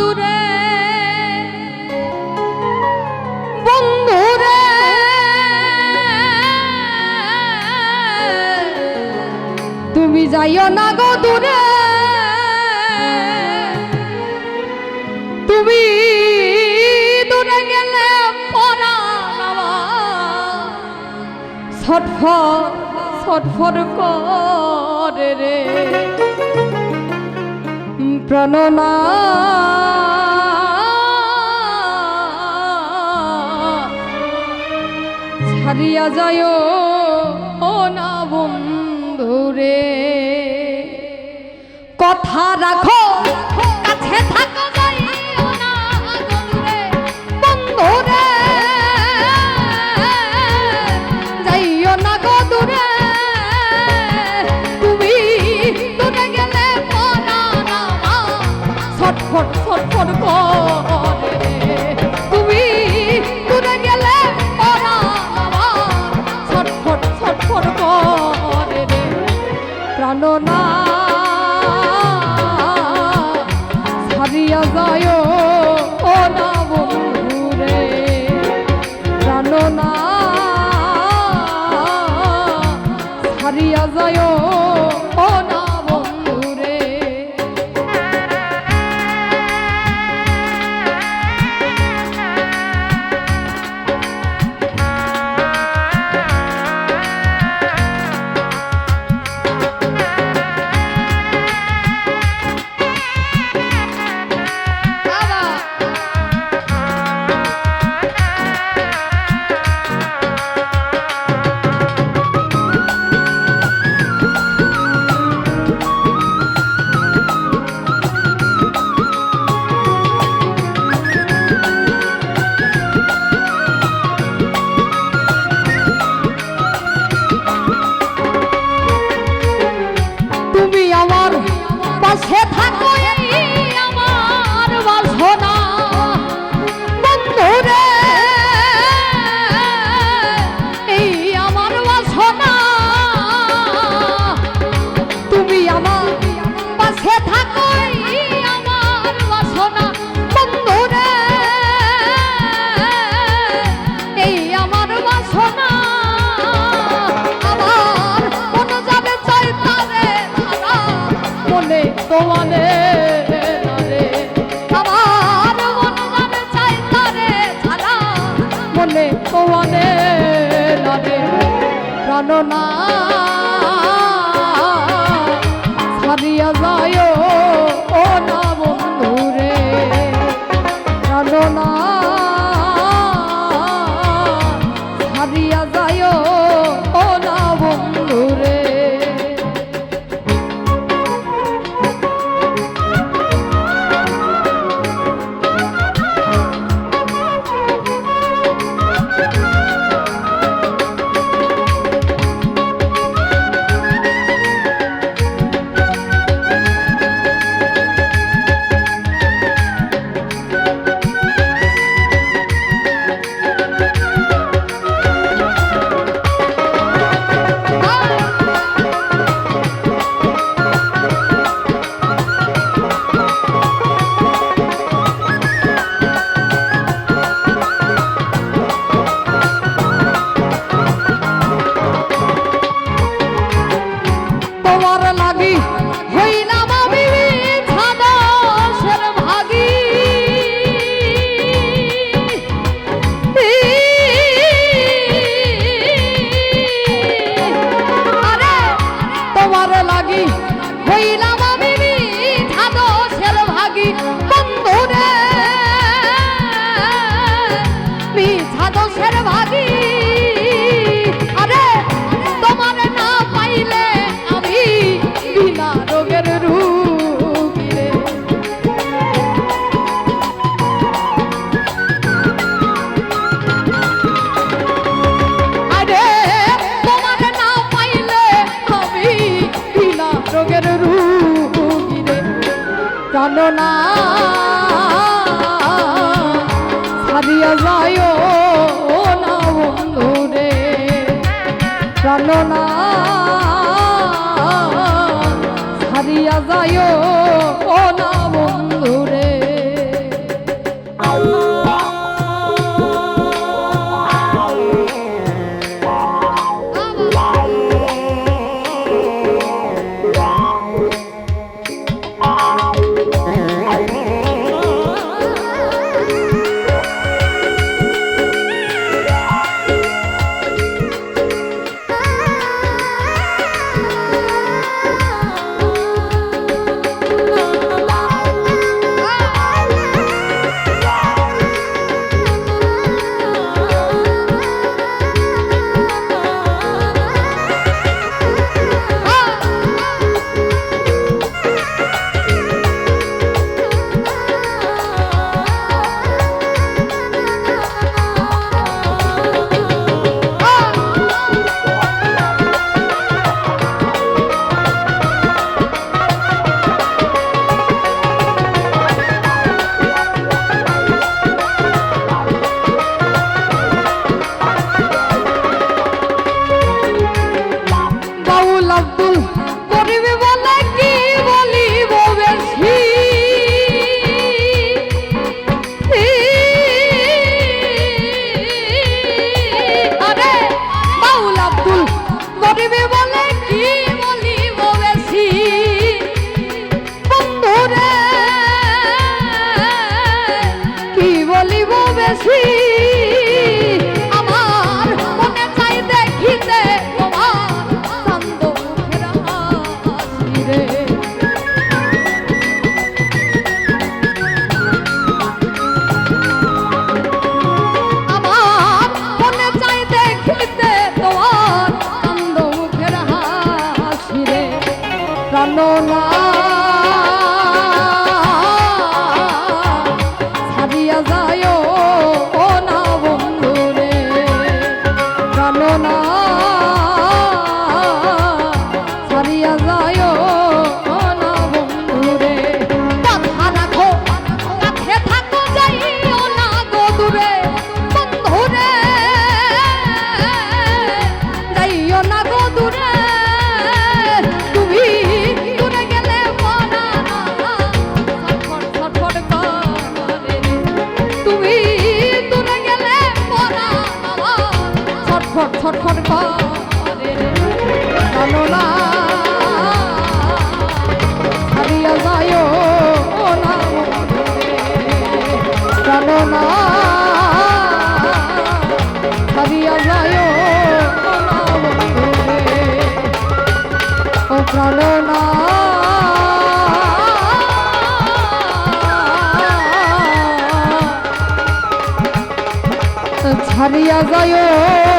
বন্ধুরে। বন্ধুরে। তুমি যাইও না গো দূরে। তুমি দূরে গেলে ছটফট ছটফট করে রে। প্রণনা ছাড়িয়া যায় ও না বন্ধুরে। কথা রাখো কাছে থাক। মন কর গণনা সরিয়া না। ছাড়িয়া যায় না বন্ধু রে। প্রাণ না। ছাড়িয়া যায় জানো না প্রাণ না ছাড়িয়া যায়।